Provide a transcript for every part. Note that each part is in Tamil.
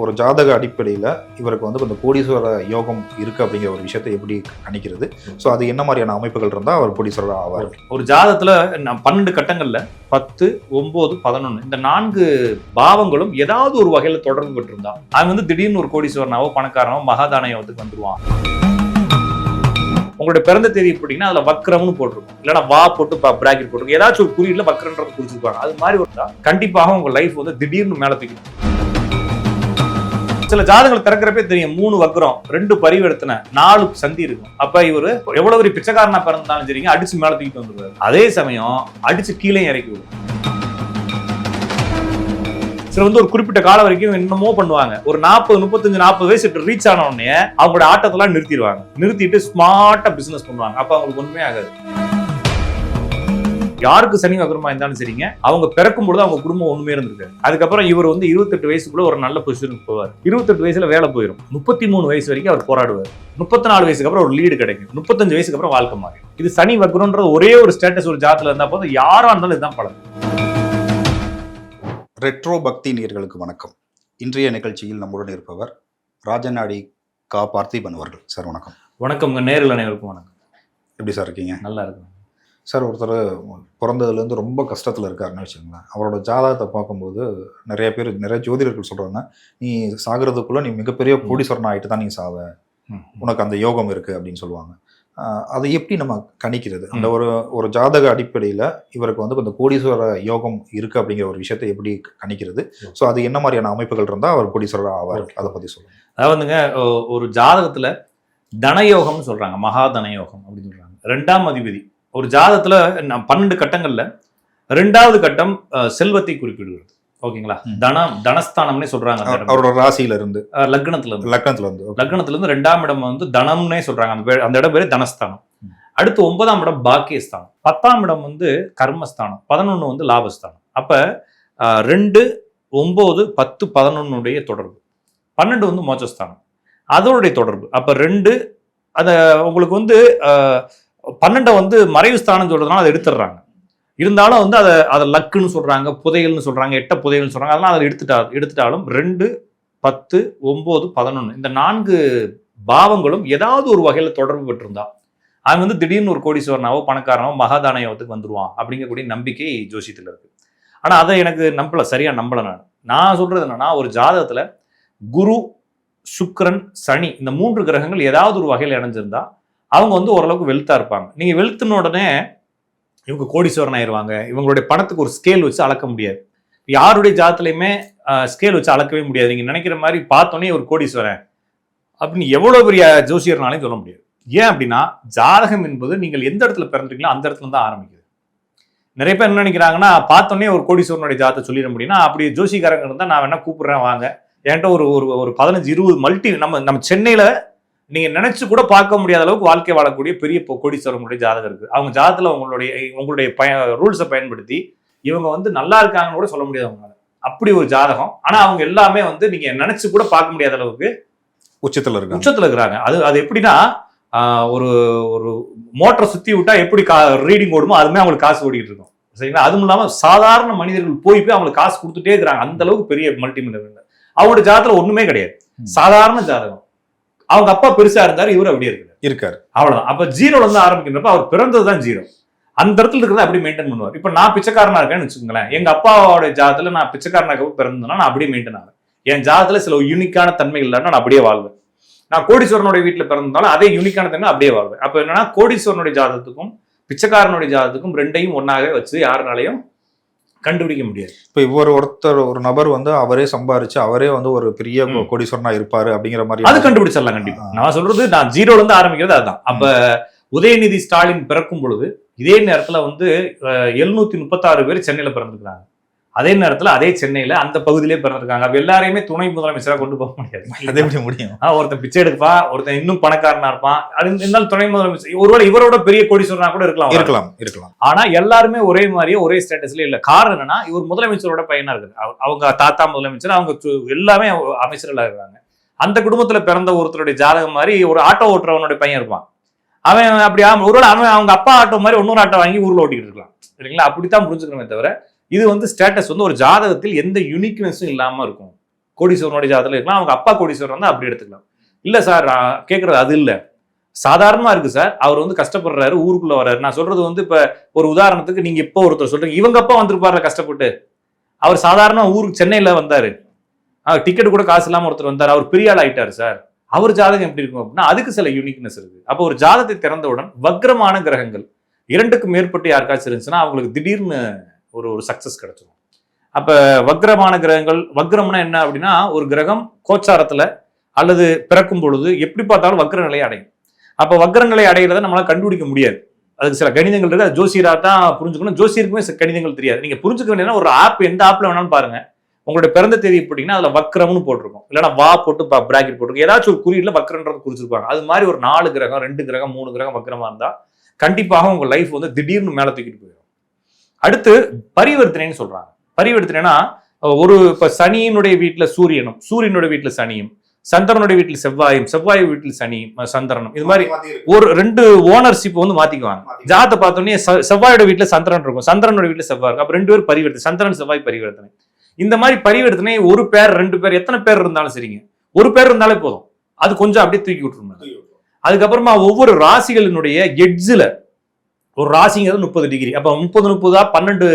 ஒரு ஜாதக அடிப்படையில் இவருக்கு வந்து இந்த கோடீஸ்வர யோகம் இருக்கு அப்படிங்கிற ஒரு விஷயத்தை எப்படி கணிக்கிறது? ஸோ அது என்ன மாதிரியான அமைப்புகள் இருந்தால் அவர் கோடீஸ்வரர் ஆவார். ஒரு ஜாதகத்துல நான் பன்னெண்டு கட்டங்கள்ல பத்து ஒம்பது பதினொன்னு இந்த நான்கு பாவங்களும் ஏதாவது ஒரு வகையில தொடர்பு பெற்றிருந்தா அவன் வந்து திடீர்னு ஒரு கோடீஸ்வரனாவோ பணக்காரனோ மகாதானயத்துக்கு வந்துருவான். உங்களுடைய பிறந்த தேதி எப்படின்னா அதுல வக்ரம்னு போட்டிருக்கும். இல்லைன்னா வா போட்டு பிராக்கெட் போட்டிருக்கும். ஏதாச்சும் ஒரு குறியீட்டில் வக்ரன்றது குறிச்சிருப்பாங்க. அது மாதிரி வந்தால் கண்டிப்பாக உங்க லைஃப் வந்து திடீர்னு மேலே தூக்கிடும். சில ஜாதகங்கள் திறக்கிறப்பே தெரியும். மூணு வக்ரம் ரெண்டு பரிவர்த்தனை நாலு சந்தி இருக்கும். அப்ப இவரு எவ்வளவு பெரிய பிச்சைக்காரனா பிறந்தாலும் சரிங்க அடிச்சு மேல தூக்கிட்டு வந்துருவாரு. அதே சமயம் அடிச்சு கீழே இறக்கி விடும் சில வந்து ஒரு குறிப்பிட்ட காலம் வரைக்கும் என்னமோ பண்ணுவாங்க. ஒரு நாற்பது முப்பத்தஞ்சு நாற்பது வயசு ரீச் ஆன உடனே அவங்களோட ஆட்டத்தெல்லாம் நிறுத்திடுவாங்க. நிறுத்திட்டு ஸ்மார்ட்டா பிசினஸ் பண்ணுவாங்க. அப்ப அவங்களுக்கு ஒண்ணுமே ஆகாது. யாருக்கு சனி வகரமா இருந்தாலும் சரிங்க அவங்க பிறக்கும் பொழுது அவங்க குடும்பம் ஒண்ணுமே இருந்திருக்காரு அதுக்கப்புறம் இவர் வந்து இருபத்தெட்டு வயசுக்குள்ள ஒரு நல்ல பொசிஷனுக்கு போவார். இருபத்தெட்டு வயசுல வேலை போயிடும் முப்பத்தி மூணு வயசு வரைக்கும் அவர் போராடுவார். முப்பத்தி நாலு வயசுக்கு அப்புறம் ஒரு லீடு கிடைக்கும். முப்பத்தஞ்சு வயசுக்கு அப்புறம் வாழ்க்கை மாறி இது சனி வக்ரம்ன்றது ஒரே ஒரு ஸ்டேட்டஸ் ஒரு ஜாத்துல இருந்தா போதும். யாரா இருந்தாலும் இதுதான் பலன். ரெட்ரோ பக்தி நேயர்களுக்கு வணக்கம். இன்றைய நிகழ்ச்சியில் நம்முடன் இருப்பவர் ராஜநாடி கா பார்த்திபன் அவர்கள். சார் வணக்கம். வணக்கம் நேரில் அனைவருக்கும் வணக்கம். எப்படி சார் இருக்கீங்க? நல்லா இருக்கும். சார் ஒருத்தர் பிறந்ததுலேருந்து ரொம்ப கஷ்டத்தில் இருக்காருன்னு வச்சுக்கோங்களேன். அவரோட ஜாதகத்தை பார்க்கும்போது நிறைய பேர் நிறைய ஜோதிடர்கள் சொல்கிறாங்க நீ சாகிறதுக்குள்ளே நீ மிகப்பெரிய கோடீஸ்வரன் ஆகிட்டு தான் நீ சாவ. உனக்கு அந்த யோகம் இருக்குது அப்படின்னு சொல்லுவாங்க. அதை எப்படி நம்ம கணிக்கிறது? அந்த ஒரு ஒரு ஜாதக அடிப்படையில் இவருக்கு வந்து இந்த கோடீஸ்வர யோகம் இருக்குது அப்படிங்கிற ஒரு விஷயத்தை எப்படி கணிக்கிறது? ஸோ அது என்ன மாதிரியான அமைப்புகள் இருந்தால் அவர் கோடீஸ்வரர் ஆவார். அதை பற்றி சொல்லுங்கள் அதாவது வந்துங்க ஒ- ஒரு ஜாதகத்துல தனயோகம்னு சொல்றாங்க மகா தனயோகம் அப்படின்னு சொல்றாங்க. ரெண்டாம் அதிபதி. ஒரு ஜாதகத்துல நான் பன்னெண்டு கட்டங்கள்ல ரெண்டாவது கட்டம் செல்வத்தை குறிப்பிடுகிறது. ஓகேங்களா. தனம் தனஸ்தானம்னே சொல்றாங்க. அவரோட ராசியில இருந்து லக்னத்துல இருந்து. லக்னத்துல இருந்து. லக்னத்துல இருந்து ரெண்டாம் இடம் வந்து தனம்னே சொல்றாங்க. அந்த அந்த இடம் பேரு தனஸ்தானம். அடுத்து ஒன்பதாம் இடம் பாக்கியஸ்தானம். பத்தாம் இடம் வந்து கர்மஸ்தானம். பதினொன்னு வந்து லாபஸ்தானம். அப்ப ரெண்டு ஒன்பது பத்து பதினொன்னுடைய தொடர்பு. பன்னெண்டு வந்து மோட்சஸ்தானம். அதோடைய தொடர்பு. அப்ப ரெண்டு அத உங்களுக்கு வந்து பன்னெண்டை வந்து மறைவு ஸ்தானம் சொல்றதுனால அதை எடுத்துடுறாங்க. இருந்தாலும் வந்து அதை அதை லக்குன்னு சொல்றாங்க புதையல்னு சொல்றாங்க எட்ட புதையல்னு சொல்றாங்க அதெல்லாம் அதை எடுத்துட்டா எடுத்துட்டாலும் ரெண்டு பத்து ஒம்பது பதினொன்று இந்த நான்கு பாவங்களும் ஏதாவது ஒரு வகையில் தொடர்பு பெற்றிருந்தா அவன் வந்து திடீர்னு ஒரு கோடீஸ்வரனாவோ பணக்காரனோ மகாதானயத்துக்கு வந்துருவான் அப்படிங்கக்கூடிய நம்பிக்கை ஜோசியத்தில் இருக்கு. ஆனால் அதை எனக்கு நம்பலை சரியாக நம்பலை நான். நான் சொல்றது என்னன்னா ஒரு ஜாதகத்தில் குரு சுக்கரன் சனி இந்த மூன்று கிரகங்கள் ஏதாவது ஒரு வகையில் இணைஞ்சிருந்தா அவங்க வந்து ஓரளவுக்கு வெல்த்தா இருப்பாங்க. நீங்க வெல்த்துன உடனே இவங்க கோடீஸ்வரன் ஆயிடுவாங்க இவங்களுடைய பணத்துக்கு ஒரு ஸ்கேல் வச்சு அளக்க முடியாது. யாருடைய ஜாதத்துலையுமே ஸ்கேல் வச்சு அளக்கவே முடியாது. நீங்க நினைக்கிற மாதிரி பார்த்தோன்னே ஒரு கோடீஸ்வரன் அப்படின்னு எவ்வளவு பெரிய ஜோசியர்னாலையும் சொல்ல முடியாது. ஏன் அப்படின்னா ஜாதகம் என்பது நீங்கள் எந்த இடத்துல பிறந்திருக்கீங்களோ அந்த இடத்துல தான் ஆரம்பிக்குது. நிறைய பேர் என்ன நினைக்கிறாங்கன்னா பார்த்தோன்னே ஒரு கோடீஸ்வரனுடைய ஜாதத்தை சொல்லிட முடியும்னா அப்படி ஜோசிக்காரங்க இருந்தால் நான் வேணா கூப்பிடுறேன் வாங்க. என்கிட்ட ஒரு ஒரு ஒரு பதினஞ்சு இருபது மல்டி நம்ம நம்ம சென்னையில நீங்க நினைச்சு கூட பார்க்க முடியாத அளவுக்கு வாழ்க்கை வாழக்கூடிய பெரிய கோடீஸ்வரங்களுடைய ஜாதகம் இருக்கு. அவங்க ஜாதத்துல உங்களுடைய உங்களுடைய பய ரூல்ஸை பயன்படுத்தி இவங்க வந்து நல்லா இருக்காங்கன்னு கூட சொல்ல முடியாது அவங்களால. அப்படி ஒரு ஜாதகம். ஆனா அவங்க எல்லாமே வந்து நீங்க நினைச்சு கூட பார்க்க முடியாத அளவுக்கு உச்சத்துல இருக்காங்க. உச்சத்துல இருக்கிறாங்க. அது அது எப்படின்னா ஒரு ஒரு மோட்டரை சுத்தி விட்டா எப்படி கா ரீடிங் ஓடுமோ அதுமே அவங்களுக்கு காசு ஓடிட்டு இருக்கும். சரிங்களா? அதுவும் இல்லாம சாதாரண மனிதர்கள் போய் போய் அவங்களுக்கு காசு கொடுத்துட்டே இருக்கிறாங்க. அந்த அளவுக்கு பெரிய மல்டி மில்லியனர் அவங்களோட ஜாதத்துல ஒண்ணுமே கிடையாது. சாதாரண ஜாதகம். அவங்க அப்பா பெருசா இருந்தாரு இவர் அப்படியே இருக்காரு. இருக்காரு. அவ்வளவுதான். அப்ப ஜீரோல இருந்து ஆரம்பிக்கிறப்ப அவர் பிறந்தது தான் ஜீரோ. அந்த இடத்துல இருக்கிறத அப்படியே மெயின்டைன் பண்ணுவார். இப்ப நான் பிச்சைக்காரனா இருக்கேன்னு வச்சுக்கோங்களேன். எங்க அப்பாவோட ஜாதத்துல நான் பிச்சைக்காரனாக பிறந்தேன்னா நான் அப்படியே மெயின்டைன் ஆவேன். என் ஜாதத்துல சில யூனிக்கான தன்மைகள் இல்லைன்னா நான் அப்படியே வாழ்வேன். நான் கோடீஸ்வரனுடைய வீட்டுல பிறந்தாலும் அதே யூனிக்கான தன்மை அப்படியே வாழ்வேன். அப்ப என்னன்னா கோடீஸ்வரனுடைய ஜாதகத்துக்கும் பிச்சைக்காரனுடைய ஜாதகத்துக்கும் ரெண்டையும் ஒன்னாக வச்சு யாருனாலையும் கண்டுபிடிக்க முடியாது இப்போ இவர் ஒருத்தர் ஒரு நபர் வந்து அவரே சம்பாரிச்சு அவரே வந்து ஒரு பெரிய. கோடீஸ்வரனா இருப்பாரு அப்படிங்கிற மாதிரி அது கண்டுபிடிச்சிடலாம் கண்டிப்பா. நான் சொல்றது நான் ஜீரோல இருந்து ஆரம்பிக்கிறது அதுதான் அப்ப உதயநிதி ஸ்டாலின் பிறக்கும் பொழுது இதே நேரத்துல வந்து எழுநூத்தி முப்பத்தாறு பேர் சென்னையில பிறந்திருக்காங்க அதே நேரத்துல அதே சென்னையில அந்த பகுதியிலே பிறந்திருக்காங்க. அப்ப எல்லாரையுமே துணை முதலமைச்சரா கொண்டு போக முடியாது. அது எப்படி முடியும்? ஆ, ஒருத்தன் பிச்சை எடுப்பான் ஒருத்தன் இன்னும் பணக்காரனா இருப்பான். அது இருந்தாலும் துணை முதலமைச்சர் ஒருவேளை இவரோட பெரிய கோடீஸ்வரனா கூட இருக்கலாம். இருக்கலாம் இருக்கலாம். ஆனா எல்லாருமே ஒரே மாதிரியே ஒரே ஸ்டேட்டஸ்ல இல்ல. காரணம் என்னன்னா இவர் முதலமைச்சரோட பையனா இருக்குது அவ- அவங்க தாத்தா முதலமைச்சர் அவங்க எல்லாமே அமைச்சர்களா இருக்காங்க. அந்த குடும்பத்துல பிறந்த ஒருத்தருடைய ஜாதகம் மாதிரி ஒரு ஆட்டோ ஓட்டுறவனுடைய பையன் இருப்பான். அவன் அப்படி ஒருவேளை அவன் அவங்க அப்பா ஆட்டோ மாதிரி இன்னொரு ஆட்டோ வாங்கி ஊர்ல ஓட்டிக்கிட்டு இருக்கலாம். சரிங்களா? அப்படித்தான் புரிஞ்சுக்கணுமே தவிர இது வந்து ஸ்டேட்டஸ் வந்து ஒரு ஜாதகத்தில் எந்த யுனிக்னஸும் இல்லாமல் இருக்கும். கோடீஸ்வரனுடைய ஜாதகத்தில் இருக்கலாம் அவங்க அப்பா கோடீஸ்வரன் வந்து அப்படி எடுத்துக்கலாம். இல்லை சார் கேட்குறது அது இல்லை. சாதாரணமாக இருக்குது சார் அவர் வந்து கஷ்டப்படுறாரு ஊருக்குள்ளே வர்றாரு. நான் சொல்கிறது வந்து இப்போ ஒரு உதாரணத்துக்கு நீங்கள் இப்போ ஒருத்தர் சொல்கிறீங்க இவங்க அப்பா வந்திருப்பார்ல கஷ்டப்பட்டு. அவர் சாதாரண ஊருக்கு சென்னையில் வந்தார். டிக்கெட் கூட காசு இல்லாமல் ஒருத்தர் வந்தார் அவர் பெரிய ஆள் ஆயிட்டாரு சார் அவர் ஜாதகம் எப்படி இருக்கும் அப்படின்னா அதுக்கு சில யூனிக்னஸ் இருக்கு. அப்போ ஒரு ஜாதகத்தை திறந்தவுடன் வக்ரமான கிரகங்கள் இரண்டுக்கு மேற்பட்டு யாருக்காச்சும் இருந்துச்சுன்னா அவங்களுக்கு திடீர்னு ஒரு ஒரு சக்சஸ் கிடைச்சிடும் அப்போ வக்ரமான கிரகங்கள் வக்ரம்னா என்ன அப்படின்னா ஒரு கிரகம் கோச்சாரத்தில் அல்லது பிறக்கும் பொழுது எப்படி பார்த்தாலும் வக்ர நிலையை அடையும். அப்போ வக்ர நிலை அடைகிறத நம்மளால் கண்டுபிடிக்க முடியாது. அதுக்கு சில கணிதங்கள் இருக்குது அது ஜோசியராக தான் புரிஞ்சுக்கணும். ஜோசியருக்குமே சில கணிதங்கள் தெரியாது. நீங்கள் புரிஞ்சுக்க வேண்டியதுன்னா ஒரு ஆப் எந்த ஆப்பில் வேணாலும் பாருங்கள் உங்களுடைய பிறந்த தேதி போட்டிங்கன்னா அதில் வக்ரம்னு போட்டிருக்கும். இல்லைன்னா வா போட்டு பிராக்கெட் போட்டிருக்கும். ஏதாச்சும் ஒரு குறியீட்டில் வக்ரன்றது குறிச்சிருப்பாங்க. அது மாதிரி ஒரு நாலு கிரகம் ரெண்டு கிரகம் மூணு கிரகம் வக்ரமாக இருந்தால் கண்டிப்பாக உங்கள் லைஃப் வந்து திடீர்னு மேலே தூக்கிட்டு போயிடும் அடுத்து பரிவர்த்தனைன்னு சொல்றாங்க. பரிவர்த்தனைனா ஒரு இப்ப சனியினுடைய வீட்டுல சூரியனும் சூரியனுடைய வீட்டுல சனியும் சந்திரனுடைய வீட்டுல செவ்வாயும் செவ்வாய் வீட்டுல சனி சந்திரனும். இது மாதிரி ஒரு ரெண்டு ஓனர்ஷிப் வந்து மாத்திக்குவாங்க. ஜாத்தை பார்த்தோன்னே செவ்வாயோட வீட்டுல சந்திரன் இருக்கும். சந்திரனோட வீட்டுல செவ்வாய் இருக்கும். அப்ப ரெண்டு பேரும் பரிவர்த்தனை. சந்திரன் செவ்வாய் பரிவர்த்தனை. இந்த மாதிரி பரிவர்த்தனை ஒரு பேர் ரெண்டு பேர் எத்தனை பேர் இருந்தாலும் சரிங்க. ஒரு பேர் இருந்தாலே போதும். அது கொஞ்சம் அப்படியே தூக்கி விட்டுருணும் அதுக்கப்புறமா ஒவ்வொரு ராசிகளினுடைய எட்ஜில் ஒரு ராசிங்கிறது முப்பது டிகிரி அப்போ முப்பது முப்பதா பன்னெண்டு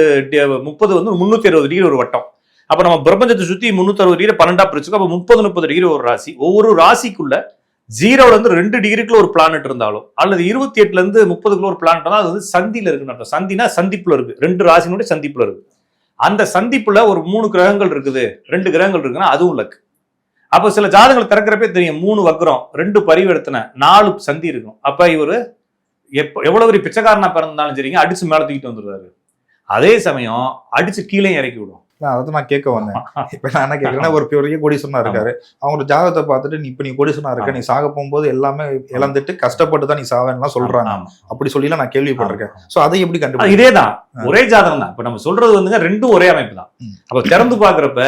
முப்பது வந்து முந்நூற்றி அறுபது டிகிரி ஒரு வட்டம். அப்போ நம்ம பிரபஞ்சத்தை சுற்றி முந்நூற்றி அறுபது டிகிரி பன்னெண்டா பிரிச்சுக்கோ அப்போ முப்பது முப்பது டிகிரி ஒரு ராசி. ஒவ்வொரு ராசிக்குள்ள ஜீரோலேருந்து ரெண்டு டிகிரிக்குள்ள ஒரு பிளானட் இருந்தாலும் அல்லது இருபத்தி எட்டுலேருந்து முப்பதுக்குள்ள ஒரு பிளானட் இருந்தால் அது வந்து சந்தியில் இருக்குன்னு அர்த்தம். சந்தினா சந்திப்பில் இருக்குது ரெண்டு ராசினுடைய சந்திப்பில் இருக்குது அந்த சந்திப்புல ஒரு மூணு கிரகங்கள் இருக்குது. ரெண்டு கிரகங்கள் இருக்குன்னா அதுவும் லக்கு அப்போ சில ஜாதகங்கள் திறக்கிறப்பே தெரியும். மூணு வக்ரம் ரெண்டு பரிவர்த்தனை நாலு சந்தி இருக்கும் அப்போ இவர் எப்ப எவ்வளவு பெரிய பிச்சைக்காரனா பிறந்தாலும் சரிங்க அடிச்சு மேல தூக்கிட்டு வந்துடுறாரு. அதே சமயம் அடிச்சு கீழே இறக்கி விடும். இல்ல, அதை நான் கேட்க வந்தேன். இப்ப நான் என்ன கேட்கறேன்னா ஒரு பெரிய கோடீஸ்வரனா இருக்காரு. அவங்க ஜாதகத்தை பார்த்துட்டு நீ இப்ப நீ கோடீஸ்வரனா இருக்க நீ சாக போகும்போது எல்லாமே இழந்துட்டு கஷ்டப்பட்டு தான் நீ சாவேன்லாம் சொல்றாங்க. அப்படி சொல்லிலாம் நான் கேள்விப்பட்டிருக்கேன். சோ அதை எப்படி ஆ, கண்டுபிடிக்க இதேதான். ஒரே ஜாதகம் தான். இப்ப நம்ம சொல்றது வந்துங்க ரெண்டும் ஒரே அமைப்பு தான். அப்ப திறந்து பாக்குறப்ப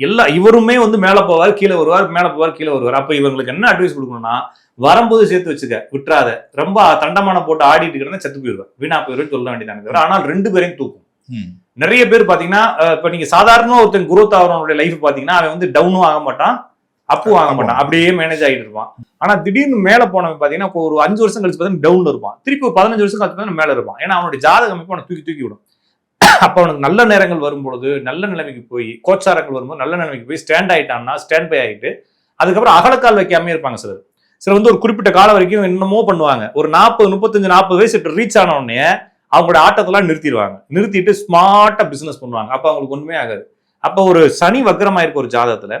எல்லா இவருமே வந்து மேல போவார் கீழே வருவார் மேல போவார் கீழே வருவார். அப்ப இவங்களுக்கு என்ன அட்வைஸ் கொடுக்கணும்னா வரும்போது சேர்த்து வச்சுக்க விட்டுறாத. ரொம்ப தண்டமான போட்டு ஆடிட்டு கிடந்தா செத்து போயிடுவார் வீணா போயிடுவேன் சொல்ல வேண்டியதானே ஆனால் ரெண்டு பேரையும் தூக்கும். நிறைய பேர் பாத்தீங்கன்னா இப்ப நீங்க சாதாரண ஒருத்தன் குரோத் ஆகிறவனுடைய லைஃப் பாத்தீங்கன்னா அவன் வந்து டவுனும் ஆக மாட்டான் அப்பும் ஆக மாட்டான். அப்படியே மேனேஜ் ஆகிட்டு இருப்பான். ஆனா திடீர்னு மேல போனவன் பாத்தீங்கன்னா இப்போ ஒரு அஞ்சு வருஷம் கழிச்சு பார்த்தீங்கன்னா டவுன்ல இருப்பான். திருப்பி ஒரு பதினஞ்சு வருஷம் கழிச்சு பார்த்தீங்கன்னா மேல இருப்பான். ஏன்னா அவனுடைய ஜாதக அமைப்பு அவனை தூக்கி தூக்கி விடும். அப்ப அவனுக்கு நல்ல நேரங்கள் வரும்பொழுது நல்ல நிலைமைக்கு போய் கோச்சாரங்கள் வரும்போது நல்ல நிலைமைக்கு போய் ஸ்டாண்ட் ஆயிட்டான்னா ஸ்டாண்ட் பை ஆகிட்டு அதுக்கப்புறம் அகலக்கால் வைக்காம இருப்பாங்க சிலர். சில வந்து ஒரு குறிப்பிட்ட காலம் வரைக்கும் என்னமோ பண்ணுவாங்க. ஒரு நாற்பது முப்பத்தஞ்சு நாற்பது வயசு ரீச் ஆன உடனே அவங்களோட ஆட்டத்தெல்லாம் நிறுத்திடுவாங்க. நிறுத்திட்டு ஸ்மார்ட்டா பிசினஸ் பண்ணுவாங்க. அப்ப அவங்களுக்கு ஒண்ணுமே ஆகாது. அப்ப ஒரு சனி வக்ரமா இருக்க ஒரு ஜாதகத்துல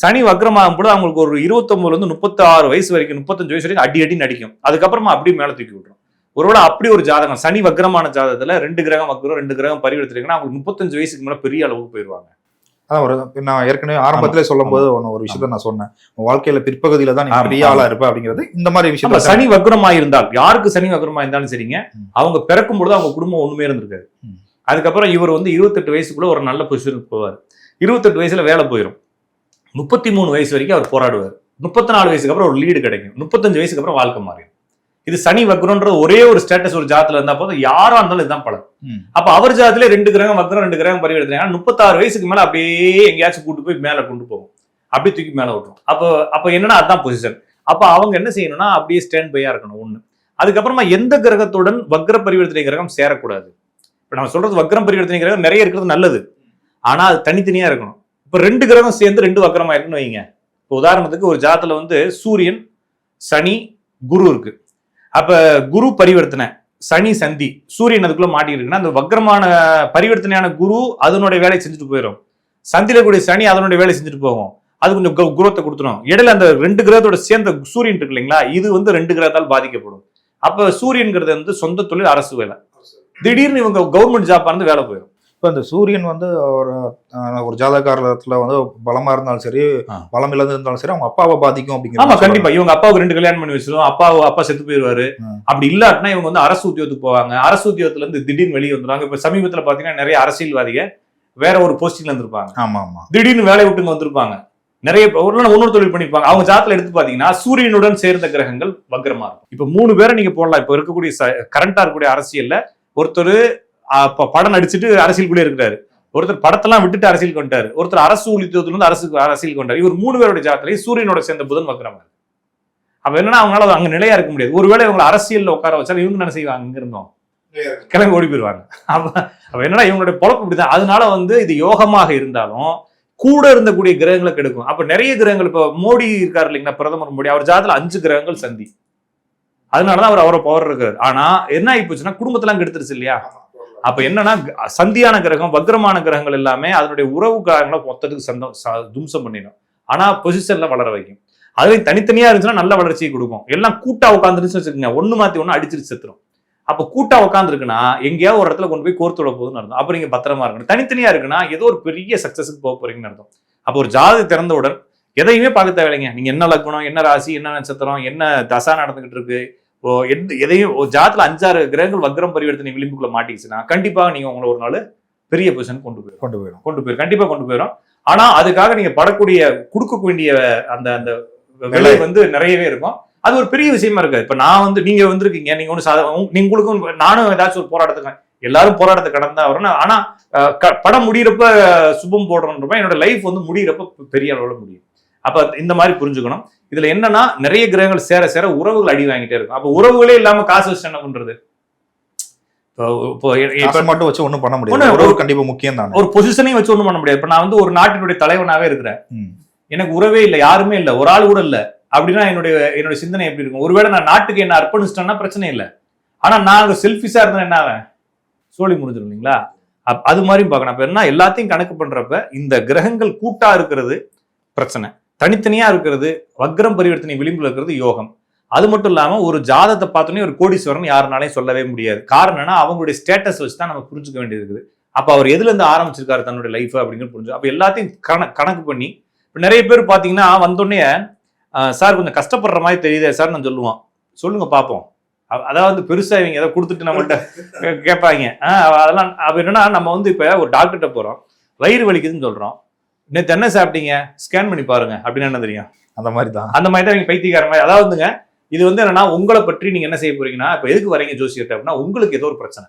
சனி வக்ரமாகும் போது அவங்களுக்கு ஒரு இருபத்தொன்பதுல இருந்து முப்பத்தி ஆறு வயசு வரைக்கும் முப்பத்தஞ்சு வயசு வரைக்கும் அடி அடி நடிக்கும் அதுக்கப்புறமா அப்படியே மேல தூக்கி விட்டுரும். ஒருவேளை அப்படி ஒரு ஜாதகம் சனி வக்ரமான ஜாதகத்துல ரெண்டு கிரகம் வக்ரம் ரெண்டு கிரகம் பரிவர்த்திருக்குன்னா அவங்களுக்கு முப்பத்தஞ்சு வயசுக்கு மேல பெரிய அளவுக்கு போயிருவாங்க. அதான் ஒரு நான் ஏற்கனவே ஆரம்பத்திலே சொல்லும் போது ஒரு விஷயத்த நான் சொன்னேன். வாழ்க்கையில பிற்பகுதியில தான் நீ பெரிய. ஆளா இருப்ப அப்படிங்கிறது இந்த மாதிரி விஷயத்த சனி வக்ரமா இருந்தால் யாருக்கு சனி வக்ரமா இருந்தாலும் சரிங்க. அவங்க பிறக்கும் பொழுது அவங்க குடும்பம் ஒண்ணுமே இருந்திருக்காது. ம். அதுக்கப்புறம் இவர் வந்து இருபத்தெட்டு வயசுக்குள்ள ஒரு நல்ல பொசிஷனுக்கு போவார். இருபத்தெட்டு வயசுல வேலை போயிடும் முப்பத்தி மூணு வயசு வரைக்கும் அவர் போராடுவார். முப்பத்தி நாலு வயசுக்கு அப்புறம் ஒரு லீடு கிடைக்கும். முப்பத்தஞ்சு வயசுக்கு அப்புறம் வாழ்க்கை மாறிடும். இது சனி வக்ரம்ன்ற ஒரே ஒரு ஸ்டேட்டஸ் ஒரு ஜாத்துல இருந்தா போதும். யாரா இருந்தாலும் இதுதான் பலன். அப்ப அவர் ஜாதத்துல ரெண்டு கிரகம் வக்ரம் ரெண்டு கிரகம் பரிவர்த்தனை. முப்பத்தாறு வயசுக்கு மேல அப்படியே எங்கேயாச்சும் கூட்டு போய் மேல கொண்டு போகும். அப்படியே தூக்கி மேல விட்டுரும் அப்போ அப்ப என்னன்னா அதான் பொசிஷன் அப்ப அவங்க என்ன செய்யணும்னா அப்படியே ஸ்டாண்ட் பையா இருக்கணும் ஒண்ணு. அதுக்கப்புறமா எந்த கிரகத்துடன் வக்ர பரிவர்த்தனை கிரகம் சேரக்கூடாது? இப்ப நம்ம சொல்றது வக்ரம் பரிவர்த்தனை கிரகம் நிறைய இருக்கிறது நல்லது. ஆனா அது தனித்தனியா இருக்கணும். இப்ப ரெண்டு கிரகம் சேர்ந்து ரெண்டு வக்ரமா இருக்குன்னு வைங்க. இப்போ உதாரணத்துக்கு ஒரு ஜாதத்துல வந்து சூரியன் சனி குரு இருக்கு. அப்ப குரு பரிவர்த்தனை சனி சந்தி சூரியன் அதுக்குள்ள மாட்டிட்டு இருக்குன்னா அந்த வக்ரமான பரிவர்த்தனையான குரு அதனுடைய வேலையை செஞ்சுட்டு போயிடும் சந்தில கூடிய சனி அதனுடைய வேலையை செஞ்சுட்டு போகும். அது கொஞ்சம் குரோத்தை கொடுத்துரும். இடையில அந்த ரெண்டு கிரகத்தோட சேர்ந்த சூரியன் இருக்கு இல்லைங்களா இது வந்து ரெண்டு கிரகத்தால் பாதிக்கப்படும். அப்ப சூரியன்கிறது வந்து சொந்த தொழில் அரசு வேலை. திடீர்னு இவங்க கவர்மெண்ட் ஜாப் இருந்து வேலை போயிடும் இப்ப இந்த சூரியன் வந்து ஒரு ஒரு ஜாதகாரத்துல வந்து பலமா இருந்தாலும் சரி. பலம் இழந்து இருந்தாலும் சரி அவங்க அப்பாவை பாதிக்கும் ஆமா அப்படிங்கிற கண்டிப்பா. இவங்க அப்பாவுக்கு ரெண்டு கல்யாணம் பண்ணி வச்சிருவோம். அப்பா அப்பா செத்து போயிருவாரு. ம். அப்படி இல்லாட்டினா இவங்க வந்து அரசு உத்தியோகத்துக்கு போவாங்க. அரசு உத்தியோகத்துல இருந்து திடீர்னு வெளியே வந்துருவாங்க. இப்ப சமீபத்துல பாத்தீங்கன்னா நிறைய அரசியல்வாதிக வேற ஒரு போஸ்டிங்ல இருந்திருப்பாங்க. ஆமா ஆமா. திடீர்னு வேலையை விட்டுங்க வந்திருப்பாங்க. நிறைய இன்னொரு தொழில் பண்ணிருப்பாங்க அவங்க ஜாத்துல எடுத்து பாத்தீங்கன்னா சூரியனுடன் சேர்ந்த கிரகங்கள் வக்ரமா இருக்கும். இப்ப மூணு பேரை நீங்க போடலாம். இப்ப இருக்கக்கூடிய கரண்டா இருக்கக்கூடிய அரசியல்ல ஒருத்தர் படம் நடிச்சுட்டு அரசியலுக்குள்ளே இருக்கிறாரு. ஒருத்தர் படத்தெல்லாம் விட்டுட்டு அரசியல் கொண்டாரு ஒருத்தர் அரசு ஊழியத்துல இருந்து அரசு அரசியல் கொண்டாரு இவர் மூணு பேருடைய ஜாத்திரை சூரியனோட சேர்ந்த புதன் வக்ரம் அப்ப என்னன்னா அவங்களால அங்க நிலையா இருக்க முடியாது. ஒருவேளை இவங்களை அரசியல்ல உட்கார வச்சாலும் இவங்க என்ன செய்வாங்க? அங்க இருந்தோம். கிளம்பி ஓடி போயிருவாங்க. அப்ப அப்ப என்னன்னா இவங்களுடைய பொழப்பு இப்படிதான். அதனால வந்து இது யோகமாக இருந்தாலும் கூட இருந்தக்கூடிய கிரகங்களை கெடுக்கும். அப்ப நிறைய கிரகங்கள் இப்ப மோடி இருக்காரு இல்லைங்களா பிரதமர் மோடி. அவர் ஜாதத்துல அஞ்சு கிரகங்கள் சந்தி. அதனாலதான் அவர் அவரை பவர் இருக்காரு ஆனா என்ன ஆகி போச்சுன்னா குடும்பத்தெல்லாம் கெடுத்துருச்சு இல்லையா? அப்ப என்னன்னா சந்தியான கிரகம் வக்ரமான கிரகங்கள் எல்லாமே அதனுடைய உறவு கிரகங்களை மொத்தத்துக்கு சந்தம் ச- தும்சம் பண்ணிடும். ஆனா பொசிஷன்ல வளர வைக்கும். அதுவே தனித்தனியா இருந்துச்சுன்னா நல்ல வளர்ச்சியை கொடுக்கும். எல்லாம் கூட்டா உட்காந்துருச்சுன்னு வச்சுக்கோங்க ஒண்ணு மாத்தி ஒண்ணு அடிச்சிட்டு செத்துரும். அப்ப கூட்டா உட்காந்துருக்குன்னா எங்கேயாவது ஒரு இடத்துல கொண்டு போய் கோர்த்துட போகுதுன்னு அர்த்தம். அப்ப நீங்க பத்திரமா இருக்கணும். தனித்தனியா இருக்குன்னா ஏதோ ஒரு பெரிய சக்சஸுக்கு போக போறீங்கன்னு அர்த்தம். அப்போ ஒரு ஜாதி திறந்தவுடன் எதையுமே பார்க்க தேவையில்லைங்க. நீங்க என்ன லக்கணம் என்ன ராசி என்ன நட்சத்திரம் என்ன தசா நடந்துகிட்டு இருக்கு ஓ எந்த எதையும் ஒரு ஜாதத்துல அஞ்சாறு கிரகங்கள் வக்ரம் பரிவர்த்தனை விளிம்புக்குள்ள மாட்டிக்கிச்சுன்னா கண்டிப்பாக நீங்க உங்களை ஒரு நாள் பெரிய பொசிஷன் கொண்டு போயிடும் கொண்டு போயிடும் கொண்டு போயிடும் கண்டிப்பா கொண்டு போயிடும் ஆனா அதுக்காக நீங்க படக்கூடிய கொடுக்க வேண்டிய அந்த அந்த விலை வந்து நிறையவே இருக்கும். அது ஒரு பெரிய விஷயமா இருக்காது. இப்ப நான் வந்து நீங்க வந்திருக்கீங்க நீங்க ஒன்று சாதா உங்களுக்கும் நானும் ஏதாச்சும் ஒரு போராட்டத்துக்கு எல்லாரும் போராட்டத்தை கடந்தா வரும் ஆனா அஹ், க- படம் முடியிறப்ப சுபம் போடுறோன்றப்ப என்னோட லைஃப் வந்து முடியிறப்ப பெரிய அளவுல முடியும். அப்ப இந்த மாதிரி புரிஞ்சுக்கணும். இதுல என்னன்னா நிறைய கிரகங்கள் சேர சேர உறவுகள் அடி வாங்கிட்டே இருக்கும். அப்ப உறவுகளே இல்லாம காசு வச்சு என்ன காசை மட்டும் வச்சு ஒண்ணும் பண்ண முடியாது. ஒண்ணு- உறவு கண்டிப்பா முக்கியம் தானே ஒரு பொசிஷனையும் வச்சு ஒண்ணும் பண்ண முடியாது. இப்ப நான் வந்து ஒரு நாட்டினுடைய தலைவனாவே இருக்கிறேன். எனக்கு உறவே இல்லை யாருமே இல்லை ஒரு ஆள் கூட இல்லை. அப்படின்னா என்னுடைய என்னுடைய சிந்தனை எப்படி இருக்கும்? ஒருவேளை நான் நாட்டுக்கு என்ன அர்ப்பணிச்சிட்டேன்னா பிரச்சனை இல்லை. ஆனா நான் செல்ஃபிஷா இருந்தேன் என்ன ஆவேன்? சோழி முடிஞ்சிடும் இல்லைங்களா? அது மாதிரியும் பார்க்கணும். அப்ப என்ன எல்லாத்தையும் கணக்கு பண்றப்ப இந்த கிரகங்கள் கூட்டா இருக்கிறது பிரச்சனை. தனித்தனியா இருக்கிறது வக்ரம் பரிவர்த்தனை விளிம்புல இருக்கிறது யோகம். அது மட்டும் இல்லாம ஒரு ஜாதத்தை பார்த்தோன்னே ஒரு கோடீஸ்வரன் யாருனாலையும் சொல்லவே முடியாது. காரணம் என்ன அவங்களுடைய ஸ்டேட்டஸ் வச்சு தான் நம்ம புரிஞ்சுக்க வேண்டியது இருக்குது. அப்ப அவர் எதுல இருந்து ஆரம்பிச்சிருக்காரு தன்னுடைய லைஃப் அப்படிங்கிறது புரிஞ்சு அப்ப எல்லாத்தையும் கண கணக்கு பண்ணி இப்ப நிறைய பேர் பாத்தீங்கன்னா வந்தோடனே சார் கொஞ்சம் கஷ்டப்படுற மாதிரி தெரியுதே சார் நான் சொல்லுவான். சொல்லுங்க பார்ப்போம் அதாவது பெருசா இவங்க ஏதோ கொடுத்துட்டு நம்மள்ட்ட கே- கேட்பாங்க அதெல்லாம் அப்ப என்னன்னா நம்ம வந்து இப்ப ஒரு டாக்டர்கிட்ட போறோம். வயிறு வலிக்குதுன்னு சொல்றோம். நேற்று என்ன சாப்பிட்டீங்க? ஸ்கேன் பண்ணி பாருங்க. அப்படின்னு என்ன தெரியும்? அந்த மாதிரி தான் அந்த மாதிரி தான் நீங்க பைத்தியக்கார மாதிரி. அதாவதுங்க இது வந்து என்னன்னா உங்களை பற்றி நீங்க என்ன செய்ய போறீங்கன்னா இப்ப எதுக்கு வரீங்க ஜோசியர்கிட்ட அப்படின்னா உங்களுக்கு ஏதோ ஒரு பிரச்சனை.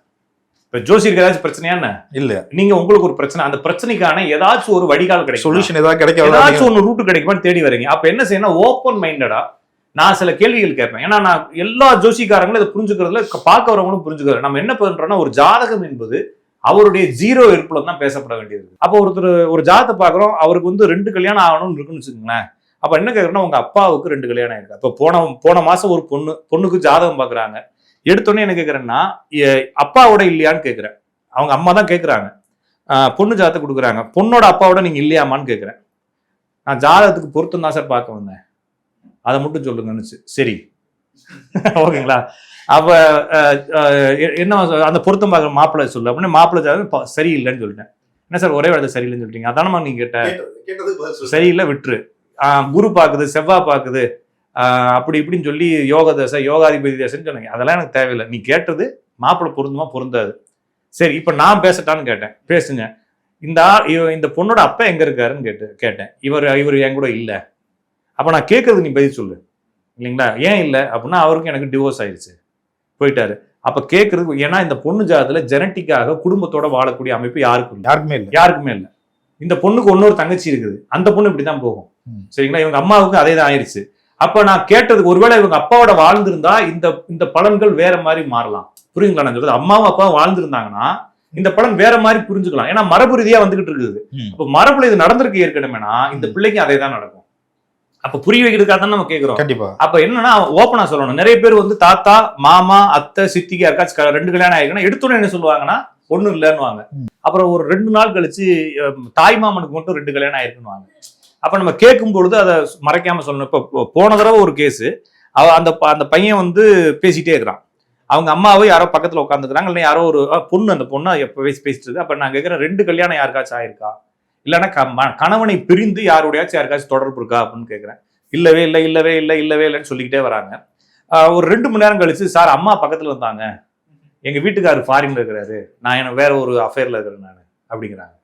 இப்ப ஜோசியருக்கு ஏதாச்சும் பிரச்சனையா என்ன? இல்ல. நீங்க உங்களுக்கு ஒரு பிரச்சனை. அந்த பிரச்சனைக்கான ஏதாச்சும் ஒரு வடிகால் கிடைக்கும்? சொல்யூஷன் ஏதாவது கிடைக்காது? ஏதாச்சும் ஒன்று ரூட் கிடைக்குமான்னு தேடி வரீங்க. அப்ப என்ன செய்யணும் ஓப்பன் மைண்டடா நான் சில கேள்விகள் கேட்பேன். ஏன்னா நான் எல்லா ஜோசிக்காரங்களும் இதை புரிஞ்சுக்கிறதுல பார்க்க வரவங்களும் புரிஞ்சுக்கிறது நம்ம என்ன பண்றோம்னா ஒரு ஜாதகம் என்பது அவருடைய ஜீரோ இருப்புல தான் பேசப்பட வேண்டியது அப்போ ஒருத்தர் ஒரு ஜாதத்தை பார்க்குறோம் அவருக்கு வந்து ரெண்டு கல்யாணம் ஆகணும்னு இருக்குன்னு வச்சுக்கோங்களேன். அப்போ என்ன கேட்குறோன்னா உங்கள் அப்பாவுக்கு ரெண்டு கல்யாணம் ஆயிருக்கு. அப்போ போன போன மாதம் ஒரு பொண்ணு பொண்ணுக்கு ஜாதகம் பார்க்குறாங்க. எடுத்தோடனே என்ன கேட்குறேன்னா அப்பாவோட இல்லையான்னு கேட்குறேன் அவங்க அம்மா தான் கேட்குறாங்க பொண்ணு ஜாதத்தை கொடுக்குறாங்க. பொண்ணோட அப்பாவோட நீங்கள் இல்லையாமான்னு கேட்குறேன் நான் ஜாதகத்துக்கு பொருத்தம் தான் சார் பார்க்க வந்தேன். அதை மட்டும் சொல்லுங்கன்னு சரி. ஓகேங்களா? அப்ப என்ன அந்த பொருத்தம் பார்க்குற மாப்பிள்ளை சொல்லு. அப்படின்னு மாப்பிள்ளை சரியில்லைன்னு சொல்லிட்டேன். என்ன சார் ஒரே இடத்துல சரியில்லைன்னு சொல்லிட்டீங்க? அதானமா நீங்க கேட்ட சரியில்லை விட்டுரு. குரு பார்க்குது செவ்வாய் பார்க்குது. அப்படி இப்படின்னு சொல்லி யோக தசை யோகாதிபதி தசைன்னு சொன்னீங்க. அதெல்லாம் எனக்கு தேவையில்லை. நீ கேட்டது மாப்பிள்ளை பொருந்துமா பொருந்தாது. சரி இப்போ நான் பேசட்டான்னு கேட்டேன். பேசுங்க. இந்த இந்த பொண்ணோட அப்பா எங்க இருக்காருன்னு கேட்டு கேட்டேன். இவர் இவர் என் கூட இல்லை. அப்போ நான் கேட்கறதுக்கு நீ பதில் சொல்லு. இல்லைங்களா? ஏன் இல்லை? அப்படின்னா அவருக்கும் எனக்கு டிவோர்ஸ் ஆயிடுச்சு. போயிட்டாரு. அப்ப கேட்கறதுக்கு ஏன்னா இந்த பொண்ணு ஜாதத்துல ஜெனட்டிக்காக குடும்பத்தோட வாழக்கூடிய அமைப்பு யாருக்கும் இல்லை. யாருக்குமே இல்ல. யாருக்குமே இல்லை. இந்த பொண்ணுக்கு இன்னொரு தங்கச்சி இருக்குது. அந்த பொண்ணு இப்படிதான் போகும். சரிங்களா? இவங்க அம்மாவுக்கு அதே தான் ஆயிடுச்சு அப்ப நான் கேட்டதுக்கு ஒருவேளை இவங்க அப்பாவோட வாழ்ந்திருந்தா இந்த இந்த பலன்கள் வேற மாதிரி மாறலாம். புரியுங்களா நான் சொல்றது அம்மாவும் அப்பாவும் வாழ்ந்திருந்தாங்கன்னா இந்த பலன் வேற மாதிரி புரிஞ்சுக்கலாம். ஏன்னா மரபு ரீதியா வந்துகிட்டு இருக்குது. அப்ப மரபுல இது நடந்திருக்கு ஏற்கனவேனா இந்த பிள்ளைக்கு அதே தான் நடக்கும். அப்ப புரிய வைக்கிறதுக்காக தான் நம்ம கேட்கிறோம் கண்டிப்பா. அப்ப என்னன்னா ஓப்பனா சொல்லணும். நிறைய பேர் வந்து தாத்தா மாமா அத்தை சித்திக்கு யாருக்காச்சும் ரெண்டு கல்யாணம் ஆயிருக்குன்னா எடுத்தோன்னே என்ன சொல்லுவாங்கன்னா ஒண்ணும் இல்லைன்னுவாங்க. ம். அப்புறம் ஒரு ரெண்டு நாள் கழிச்சு தாய் மாமனுக்கு மட்டும் ரெண்டு கல்யாணம் ஆயிருக்குன்னுவாங்க. அப்ப நம்ம கேட்கும் பொழுது அதை மறைக்காம சொல்லணும். இப்ப போன தடவை ஒரு கேஸ் அவ அந்த அந்த பையன் வந்து பேசிட்டே இருக்கிறான். அவங்க அம்மாவை யாரோ பக்கத்துல உட்காந்துக்கிறாங்க இல்லை யாரோ ஒரு பொண்ணு அந்த பொண்ணு எப்ப பேசி பேசிட்டு இருக்கு. அப்ப நான் கேட்கிறேன் ரெண்டு கல்யாணம் யாருக்காச்சும் ஆயிருக்கா? இல்லைன்னா க- ம- கணவனை பிரிந்து யாருடையாச்சும் யாருக்காச்சும் தொடர்பு இருக்கா அப்படின்னு கேட்குறேன் இல்லவே இல்லை இல்லவே இல்லை இல்லவே இல்லைன்னு சொல்லிக்கிட்டே வராங்க. ஒரு ரெண்டு மணி நேரம் கழிச்சு சார் அம்மா பக்கத்தில் வந்தாங்க. எங்கள் வீட்டுக்காரர் ஃபாரின்ல இருக்கிறாரு. நான் என்ன வேற ஒரு அஃபேரில் இருக்கிறேன் நான் அப்படிங்கிறாங்க.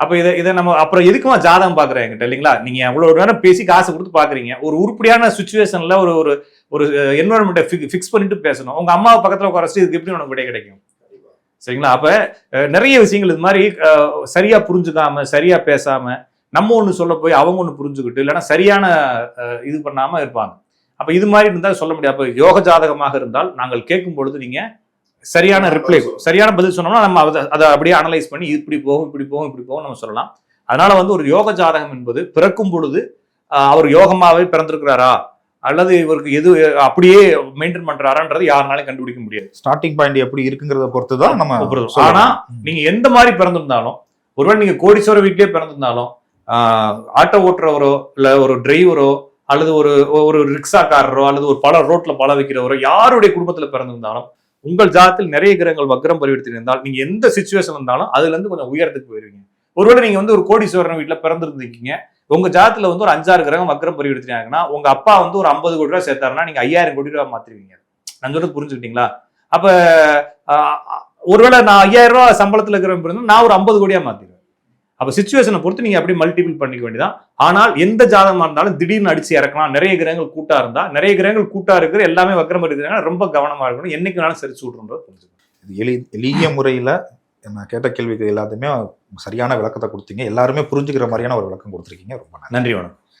அப்போ இதை இதை நம்ம அப்புறம் எதுக்குமா ஜாதகம் பார்க்குறேன் என்கிட்ட இல்லைங்களா? நீங்கள் அவ்வளோ நேரம் பேசி காசு கொடுத்து பார்க்குறீங்க ஒரு உருப்படியான சுச்சுவேஷனில் ஒரு ஒரு ஒரு என்வரன்மெண்ட்டை ஃபிக்ஸ் பண்ணிட்டு பேசணும். உங்கள் அம்மாவை பக்கத்தில் குறைச்சி இதுக்கு எப்படி உனக்கு விடை கிடைக்கும்? சரிங்களா? அப்ப நிறைய விஷயங்கள் இது மாதிரி அஹ், சரியா புரிஞ்சுக்காம சரியா பேசாம நம்ம ஒண்ணு சொல்ல போய் அவங்க ஒண்ணு புரிஞ்சுக்கிட்டு இல்லைன்னா சரியான இது பண்ணாம இருப்பாங்க. அப்ப இது மாதிரி இருந்தால் சொல்ல முடியாது. அப்ப யோக ஜாதகமாக இருந்தால் நாங்கள் கேட்கும் பொழுது நீங்க சரியான ரிப்ளை சரியான பதில் சொன்னோம்னா நம்ம அதை அதை அப்படியே அனலைஸ் பண்ணி இப்படி போகும் இப்படி போகும் இப்படி போகும் நம்ம சொல்லலாம். அதனால வந்து ஒரு யோக ஜாதகம் என்பது பிறக்கும் பொழுது அவர் யோகமாவே பிறந்திருக்கிறாரா? அல்லது இவருக்கு எது அப்படியே மெயின்டைன் பண்றாரான்றது யாருனாலும் கண்டுபிடிக்க முடியாது. ஸ்டார்டிங் பாயிண்ட் எப்படி இருக்குங்கிறத பொறுத்து தான். நம்ம. ஆனா நீங்க எந்த மாதிரி பிறந்திருந்தாலும் ஒருவேளை நீங்க கோடீஸ்வர வீட்லயே பிறந்திருந்தாலும் ஆட்டோ ஓட்டுறவரோ இல்ல ஒரு டிரைவரோ அல்லது ஒரு ஒரு ரிக்ஷாக்காரரோ அல்லது ஒரு பல ரோட்ல பழ வைக்கிறவரோ யாருடைய குடும்பத்துல பிறந்திருந்தாலும் உங்கள் ஜாதத்தில் நிறைய கிரகங்கள் வக்ரம் பரிவர்த்தனை இருந்தால் நீங்க எந்த சுச்சுவேஷன் இருந்தாலும் அதுல இருந்து கொஞ்சம் உயரத்துக்கு போயிருவீங்க. ஒருவேளை நீங்க வந்து ஒரு கோடீஸ்வரன் வீட்டுல பிறந்திருந்தீங்க உங்க ஜாதத்துல வந்து ஒரு அஞ்சாறு கிரகம் வக்ரம் பரிவர்த்தனை ஆகுனா உங்க அப்பா வந்து ஒரு ஐம்பது கோடி ரூபா சேர்த்தாருன்னா நீங்க ஐயாயிரம் கோடி ரூபாய் மாத்திருவீங்க. நான் சொல்றது புரிஞ்சுக்கிட்டீங்களா? அப்ப ஒருவேளை நான் ஐயாயிரம் ரூபா சம்பளத்துல இருக்கிறவன் நான் ஒரு ஐம்பது கோடியா மாத்திருவேன். அப்ப சுச்சுவேஷனை பொறுத்து நீங்க அப்படியே மல்டிபிள் பண்ணிக்க வேண்டியதான் ஆனால் எந்த ஜாதகமா இருந்தாலும் திடீர்னு அடிச்சு இறக்கலாம். நிறைய கிரகங்கள் கூட்டா இருந்தா நிறைய கிரகங்கள் கூட்டா இருக்கிற எல்லாமே வக்ரம் இருக்கிறாங்க ரொம்ப கவனமா இருக்கணும். என்னைக்கு வேணாலும் சரிச்சு விட்ருன்றது புரிஞ்சுக்கணும். இது எளி எளிய முறையில் நான் கேட்ட கேள்விக்கு எல்லாத்தையுமே சரியான விளக்கத்தை கொடுத்தீங்க. எல்லாருமே புரிஞ்சுக்கிற மாதிரியான ஒரு விளக்கம் கொடுத்துருக்கீங்க. ரொம்ப நன்றி. நன்றி வணக்கம்.